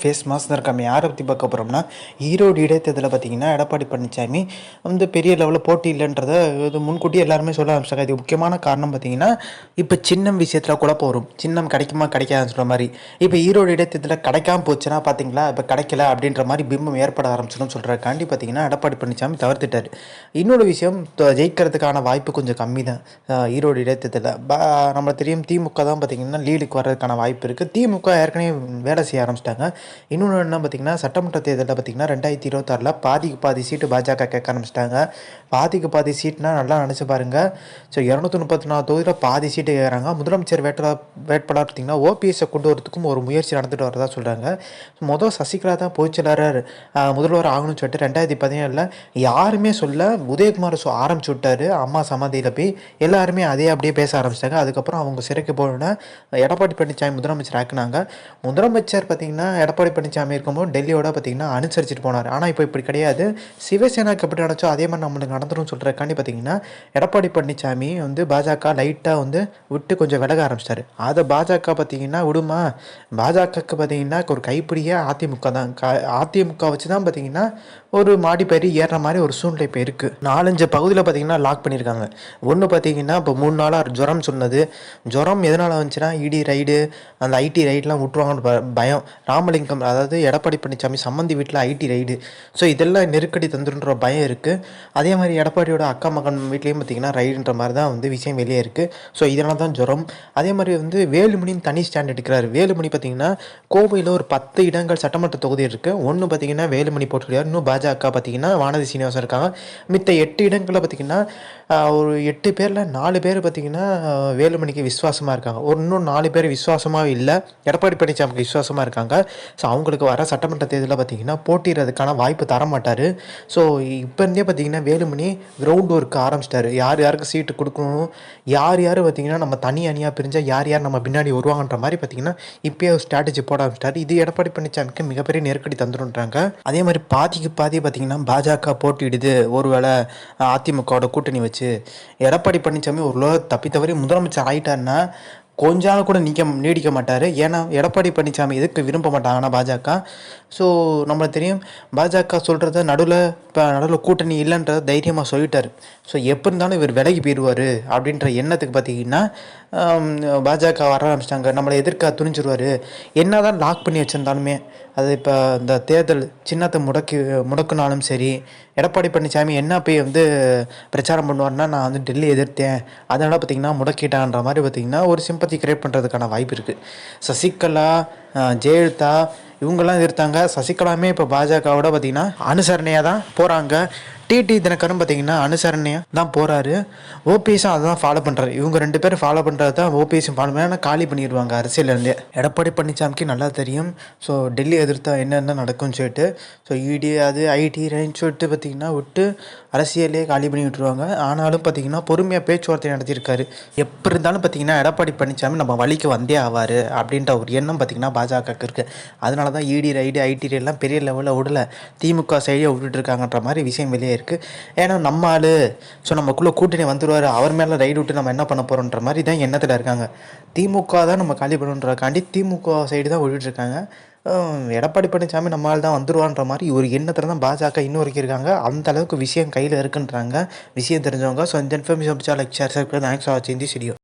Face mass இருக்காம யாரை பற்றி பார்க்க போகிறோம்னா ஈரோடு இடைத்தேர்தலில் பார்த்தீங்கன்னா எடப்பாடி பழனிசாமி வந்து பெரிய லெவலில் போட்டி இல்லைன்றதை இது முன்கூட்டி எல்லாருமே சொல்ல ஆரம்பிச்சாங்க. இது முக்கியமான காரணம் பார்த்தீங்கன்னா இப்போ சின்னம் விஷயத்தில் கூட போகிறோம் சின்னம் கிடைக்குமா கிடைக்காதுன்னு சொல்கிற மாதிரி. இப்போ ஈரோடு இடைத்தேர்தலில் கிடைக்காம போச்சுன்னா பார்த்தீங்களா இப்போ கிடைக்கல அப்படின்ற மாதிரி பிம்பம் ஏற்பட ஆரம்பிச்சிடும் சொல்கிறக்காண்டி பார்த்தீங்கன்னா எடப்பாடி பழனிசாமி தவிர்த்துட்டார். இன்னொரு விஷயம் ஜெயிக்கிறதுக்கான வாய்ப்பு கொஞ்சம் கம்மி தான் ஈரோடு இடைத்தேர்தலில் பா நம்ம தெரியும் திமுக தான் பார்த்தீங்கன்னா லீடுக்கு வர்றதுக்கான வாய்ப்பு இருக்குது திமுக ஏற்கனவே வேலை செய்ய ஆரம்பிச்சிட்டாங்க. இன்னொன்று என்ன பார்த்தீங்கன்னா சட்டமன்ற தேர்தலில் பார்த்தீங்கன்னா ரெண்டாயிரத்தி இருபத்தாறில் பாதிக்கு பாதி சீட்டு பாஜக கேட்க ஆரம்பிச்சிட்டாங்க. பாதிக்கு பாதி சீட்னா நல்லா நினச்சி பாருங்கள் ஸோ இரநூத்தி முப்பத்தி நாலு தொகுதியில் பாதி சீட்டு கேட்குறாங்க முதலமைச்சர் வேட்பாளர் வேட்பாளர் பார்த்தீங்கன்னா ஓபிஎஸ்ஸை கொண்டு வரதுக்கும் ஒரு முயற்சி நடந்துட்டு வரதா சொல்கிறாங்க மொதல் சசிகலா தான் பொதுச்செயலாளர் முதல்வர் ஆகணும்னு சொல்லிட்டு ரெண்டாயிரத்தி பதினேழில் யாருமே சொல்ல உதயகுமார் சொ ஆரம்பிச்சு விட்டாரு அம்மா சமாதியில் போய். எல்லாருமே அதே அப்படியே பேச ஆரம்பிச்சிட்டாங்க. அதுக்கப்புறம் அவங்க சிறைக்கு போகணுன்னா எடப்பாடி பழனிசாமி முதலமைச்சர் ஆக்குனாங்க. முதலமைச்சர் பார்த்தீங்கன்னா எடப்பாடி பழனிசாமி இருக்கும்போது டெல்லியோட பார்த்தீங்கன்னா அனுசரிச்சுட்டு போனார். ஆனால் இப்போ இப்படி கிடையாது. சிவசேனாக்கு எப்படி நினச்சோ அதே மாதிரி நம்மளுக்கு நடந்துடும் சொல்கிறக்காண்டி பார்த்தீங்கன்னா எடப்பாடி பழனிசாமி வந்து பாஜக லைட்டாக வந்து விட்டு கொஞ்சம் விலக ஆரம்பிச்சிட்டாரு. அதை பாஜக பார்த்தீங்கன்னா விடுமா? பாஜகவுக்கு பார்த்தீங்கன்னா ஒரு கைப்பிடியே அதிமுக தான். க- அதிமுக வச்சு தான் பார்த்தீங்கன்னா ஒரு மாடி பயிரி ஏறுற மாதிரி ஒரு சூழ்நிலை இப்போ இருக்குது நாலஞ்சு பகுதியில் பார்த்தீங்கன்னா லாக் பண்ணியிருக்காங்க. ஒன்று பார்த்தீங்கன்னா இப்போ மூணு நாளாக ஜுரம் சொன்னது. ஜுரம் எதனால் வந்துச்சுன்னா இடி ரைடு அந்த ஐடி ரைட்லாம் விட்ருவாங்கன்னு ப- பயம். ராமலிங்கம் அதாவது எடப்பாடி பழனிசாமி சம்மந்தி வீட்டில் ஐடி ரைடு. ஸோ இதெல்லாம் நெருக்கடி தந்துருன்ற பயம் இருக்குது அதே மாதிரி எடப்பாடியோட அக்கா மகன் வீட்லேயும் பார்த்தீங்கன்னா ரைடுன்ற மாதிரி தான் வந்து விஷயம் வெளியே இருக்குது ஸோ இதனால தான் ஜுரம். அதே மாதிரி வந்து வேலுமணின்னு தனி ஸ்டாண்ட் எடுக்கிறாரு. வேலுமணி பார்த்தீங்கன்னா கோவையில் ஒரு பத்து இடங்கள் சட்டமன்ற தொகுதி இருக்குது ஒன்று பார்த்தீங்கன்னா வேலுமணி போட்டுக்கிறார் இன்னும் பாஜக பார்த்தீங்கன்னா வானதி சீனிவாசன் இருக்காங்க. மித்த எட்டு இடங்களில் பார்த்தீங்கன்னா ஒரு எட்டு பேரில் நாலு பேர் பார்த்தீங்கன்னா வேலுமணிக்கு விசுவாசமாக இருக்காங்க. ஒரு இன்னும் நாலு பேர் விசுவாசமாக இல்லை. எடப்பாடி பழனிசாமிக்கு விசுவாசமாக இருக்காங்க. ஸோ அவங்களுக்கு வர சட்டமன்ற தேர்தலில் பார்த்தீங்கன்னா போட்டிடுறதுக்கான வாய்ப்பு தர மாட்டார் ஸோ இப்போ இருந்தே பார்த்தீங்கன்னா வேலுமணி கிரவுண்ட் ஒர்க் ஆரம்பிச்சிட்டாரு. யார் யாருக்கு சீட்டு கொடுக்கணும்? யார் யார் பார்த்தீங்கன்னா நம்ம தனி அணியாக பிரிஞ்சால் யார் யார் நம்ம பின்னாடி வருவாங்கன்ற மாதிரி பார்த்தீங்கன்னா இப்போயே ஒரு ஸ்ட்ராட்டஜி போட ஆரம்பிச்சிட்டாரு. இது எடப்பாடி பழனிசாமிக்கு மிகப்பெரிய நெருக்கடி தந்துடுன்றாங்க அதே மாதிரி பாதிக்கு பாதி பார்த்தீங்கன்னா பாஜக போட்டியிடுது. ஒருவேளை அதிமுகவோட கூட்டணி வச்சு. எடப்பாடி பழனிசாமி ஒரு தப்பி தவறி முதலமைச்சர் ஆகிட்டாருன்னா கொஞ்சம் கூட நீக்க நீடிக்க மாட்டார். ஏன்னா எடப்பாடி பழனிசாமி எதுக்கு விரும்ப மாட்டாங்கன்னா பாஜக. ஸோ நம்மளுக்கு தெரியும் பாஜக சொல்கிறத நடுவில் இப்போ நடுவில் கூட்டணி இல்லைன்றத தைரியமாக சொல்லிட்டார். ஸோ எப்போ இருந்தாலும் இவர் விலகி போயிடுவார் அப்படின்ற எண்ணத்துக்கு பார்த்தீங்கன்னா பாஜக வர ஆரம்பிச்சிட்டாங்க. நம்மளை எதிர்க்க துணிஞ்சிருவார். என்ன தான் லாக் பண்ணி வச்சுருந்தாலுமே அது இப்போ இந்த தேர்தல் சின்னத்தை முடக்கி முடக்குனாலும் சரி எடப்பாடி பழனிசாமி என்ன போய் வந்து பிரச்சாரம் பண்ணுவார்னா நான் வந்து டெல்லி எதிர்த்தேன். அதனால் பார்த்தீங்கன்னா முடக்கிட்டான்ற மாதிரி பார்த்தீங்கன்னா ஒரு சிம்பத்தி கிரியேட் பண்ணுறதுக்கான வாய்ப்பு இருக்குது சசிகலா ஜெயலலிதா இவங்கெல்லாம் இருக்காங்க சசிகலாமே இப்போ பாஜகவோட பார்த்திங்கன்னா அனுசரணையாக தான் போகிறாங்க டிடி தினகரும் பார்த்தீங்கன்னா அனுசரணையாக தான் போகிறாரு ஓபிஎஸும் அதை தான் ஃபாலோ பண்ணுறாரு இவங்க ரெண்டு பேரும் ஃபாலோ பண்ணுறது தான் ஓபிஎஸும் ஃபாலோ பண்ணி காலி பண்ணிடுவாங்க அரசியலேருந்தே எடப்பாடி பழனிசாமிக்கு நல்லா தெரியும். ஸோ டெல்லி எதிர்த்தா என்னென்ன நடக்கும்னு சொல்லிட்டு. ஸோ இடி அது ஐடி ரேஞ்ச் சொல்லிட்டு பார்த்தீங்கன்னா விட்டு அரசியலே காலி பண்ணி விட்டுருவாங்க. ஆனாலும் பார்த்தீங்கன்னா பொறுமையாக பேச்சுவார்த்தை நடத்தியிருக்காரு. எப்படி இருந்தாலும் பார்த்தீங்கன்னா எடப்பாடி பழனிசாமி நம்ம வழிக்கு வந்தே ஆவார் அப்படின்ற ஒரு எண்ணம் பார்த்தீங்கன்னா பாஜகவுக்கு இருக்குது அதனால தான் இடி ரைடு ஐடி எல்லாம் பெரிய லெவலில் விடல திமுக சைடே விட்டுட்டு இருக்காங்கன்ற மாதிரி விஷயம் வெளியே இருக்குது ஏன்னா நம்ம ஆள் ஸோ நமக்குள்ளே கூட்டணி வந்துடுவார் அவர் மேலே ரைடு விட்டு நம்ம என்ன பண்ண போகிறோன்ற மாதிரி தான் எண்ணத்தில் இருக்காங்க. திமுக தான் நம்ம காலி பண்ணுன்றக்காண்டி திமுக சைடு தான் விட்டுட்டு இருக்காங்க எடப்பாடி பழனிசாமி நம்மளால் தான் வந்துடுவான்ற மாதிரி ஒரு எண்ணத்தில் தான் பாஜக இன்னும் வரைக்கும் இருக்காங்க அந்த அளவுக்கு விஷயம் கையில் இருக்குன்றாங்க. விஷயம் தெரிஞ்சவங்க. ஸோ இந்த இன்ஃபர்மேஷன் பிடிச்சா லைக் ஷேர் தேங்க்ஸ் ஃபார் வாட்சிங் தி ஸ்டுடியோ